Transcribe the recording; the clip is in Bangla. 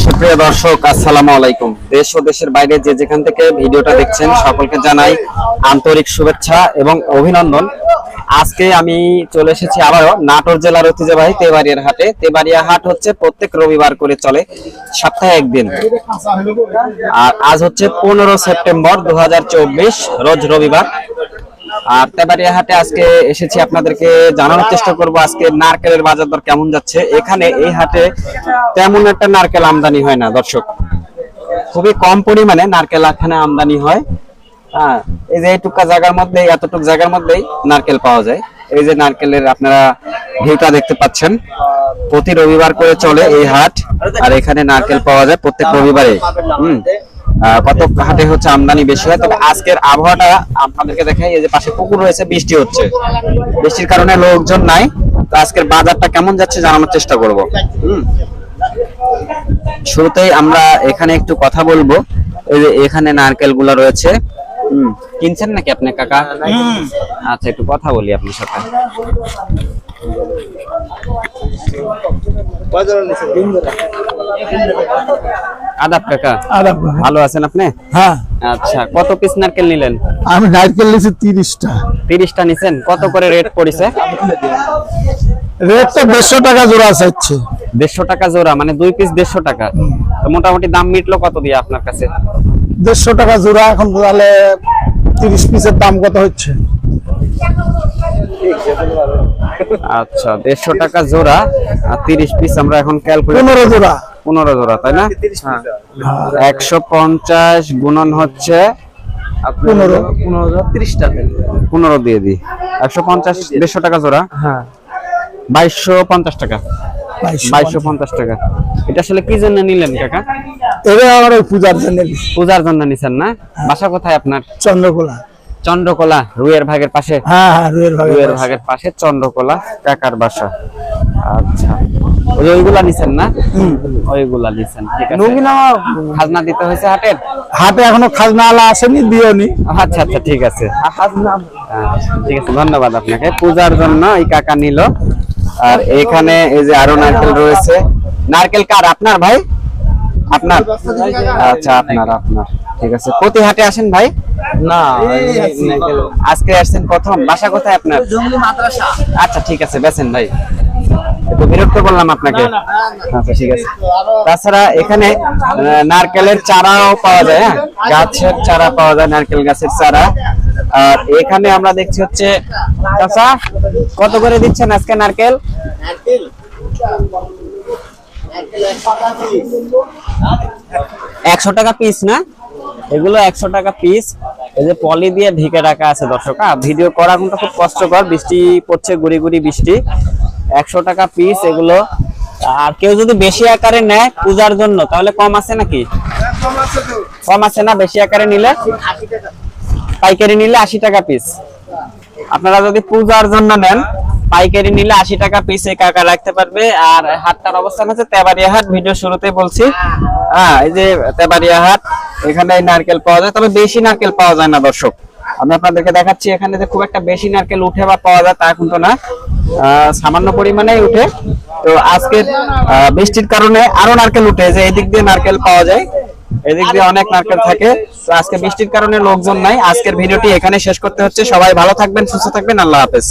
সুপ্রিয় দর্শক, আসসালামু আলাইকুম। দেশ ও দেশের বাইরে যে যেখান থেকে ভিডিওটা দেখছেন, সকলকে জানাই আন্তরিক শুভেচ্ছা এবং অভিনন্দন। আজকে আমি চলে এসেছি আবারও নাটোর জেলার ঐতিহ্যবাহী তেবাড়িয়ার হাটে। তেবাড়িয়া হাট হচ্ছে প্রত্যেক রবিবার করে চলে, সপ্তাহে একদিন। আর আজ হচ্ছে পনেরো সেপ্টেম্বর দু হাজার চব্বিশ, রোজ রবিবার। আর তেবাড়িয়া হাটে আজকে এসেছি আপনাদেরকে জানানোর চেষ্টা করব আজকে নারকেলের বাজার দর কেমন যাচ্ছে। এখানে এই হাটে তেমন একটা নারকেল আমদানি হয় না, দর্শক। খুবই কম পরিমাণে নারকেল এখানে আমদানি হয়। হ্যাঁ এই যে এইটুকা জায়গার মধ্যে এতটুক জায়গার মধ্যেই নারকেল পাওয়া যায়। এই যে নারকেলের আপনারা ভিউটা দেখতে পাচ্ছেন, প্রতি রবিবার করে চলে এই হাট, আর এখানে নারকেল পাওয়া যায় প্রত্যেক রবিবারে। হুম। আহ, কত হাটে হচ্ছে আমদানি বেশি হয়? তবে আজকের আবহাওয়াটা আপনাদেরকে দেখাই এই যে পাশে পুকুর রয়েছে বৃষ্টি হচ্ছে। বৃষ্টির কারণে লোকজন নাই। তো আজকের বাজারটা কেমন যাচ্ছে জানানোর চেষ্টা করব। হুম। শুরুতেই আমরা এখানে একটু কথা বলব। এই যে এখানে নারকেলগুলা রয়েছে। হুম। কিনছেন নাকি আপনি কাকা? আচ্ছা একটু কথা বলি আপনার সাথে। আদাব কাকা। আদাব ভালো আছেন আপনি? হ্যাঁ। আচ্ছা কত পিস নারকেল নিলেন? আমি নারকেল নিছেন? কত করে রেট পড়েছে? রেটটা দেড়শো টাকা জোড়া চাইছে। দেড়শো টাকা জোড়া মানে দুই পিস দেড়শো টাকা। তো মোটামুটি দাম মিটলো কত দিয়ে আপনার কাছে? দেড়শো টাকা জোড়া এখন তাহলে তিরিশ পিসের দাম কত হচ্ছে? আচ্ছা দেড়শো টাকা জোড়া আর তিরিশ পিস আমরা এখন ক্যালকুলেট পনেরো জোড়া। পনেরো জোড়া তাই না? একশো পঞ্চাশ গুণন হচ্ছে পনেরো। পনেরো দিয়ে দিই। একশো পঞ্চাশ দেড়শো টাকা জোড়া? হ্যাঁ। বাইশশো পঞ্চাশ টাকা। বাইশশো পঞ্চাশ। টাকা। এটা আসলে কি জন্য নিলেন কাকা? এটা আমার ওই পূজার জন্য পূজার জন্য নিছেন না? বাসা কোথায় আপনার? চন্দ্রকোলা। চন্দ্রকোলা রুয়ের ভাগের পাশে? হ্যাঁ হ্যাঁ রুয়ের ভাগে ভাগের পাশে চন্দ্রকোলা কাকার বাসা। আচ্ছা। ওইগুলা নিছেন না? ওইগুলা নিছেন ঠিক আছে। খাজনা দিতে হয়েছে হাটের? হাটে এখনও খাজনা আলা আসেনি দিওনি। আচ্ছা আচ্ছা ঠিক আছে। আচ্ছা, ঠিক আছে ধন্যবাদ আপনাকে। পূজার জন্য এই কাকা নিল। আর এখানে এই যে আরও নারকেল রয়েছে। নারকেল কার? আপনার ভাই? আপনার? আচ্ছা আপনার আপনার। ঠিক আছে প্রতি হাটে আসেন ভাই? না আজকে আসছেন প্রথম। বাসা কোথায় আপনার? আচ্ছা ঠিক আছে বেছেন ভাই। একটু বিরক্ত করলাম আপনাকে। আচ্ছা ঠিক আছে। তাছাড়া এখানে নারকেলের চারাও পাওয়া যায় হ্যাঁ? গাছের চারা পাওয়া যায় নারকেল গাছের চারা। আর এখানে আমরা দেখছি হচ্ছে চাচা কত করে দিচ্ছেন আজকে নারকেল? একশো টাকা পিস না? এগুলো একশো টাকা পিস এই যে পলি দিয়ে ঢেকে রাখা আছে দর্শক। হ্যাঁ ভিডিও করা কিন্তু খুব কষ্টকর বৃষ্টি পড়ছে গুড়ি গুড়ি বৃষ্টি। একশো টাকা পিস এগুলো। আর কেউ যদি বেশি আকারে নেয় পূজার জন্য, তাহলে কম আছে নাকি? কম আছে না, বেশি আকারে নিলে? পাইকারি নিলে আশি টাকা পিস আপনারা যদি পূজার জন্য নেন, পাইকারি নিলে আশি টাকা পিস এই কাকা রাখতে পারবে। আর হাটটার অবস্থান হচ্ছে তেবাড়িয়া হাট, ভিডিও শুরুতে বলছি। হ্যাঁ এই যে তেবাড়িয়া হাট, এখানে নারকেল পাওয়া যায়। তবে বেশি নারকেল পাওয়া যায় না, দর্শক। আমি আপনাদেরকে দেখাচ্ছি এখানে যে খুব একটা বেশি নারকেল উঠে বা পাওয়া যায় তা কিন্তু না। সামান্য পরিমাণে উঠে। তো আজকে বৃষ্টির কারণে আরও নারকেল উঠে যে এদিক দিয়ে নারকেল পাওয়া যায়। এদিক দিয়ে অনেক নারকেল থাকে। তো আজকে বৃষ্টির কারণে লোকজন নাই। আজকের ভিডিওটি এখানে শেষ করতে হচ্ছে। সবাই ভালো থাকবেন, সুস্থ থাকবেন। আল্লাহ হাফেজ।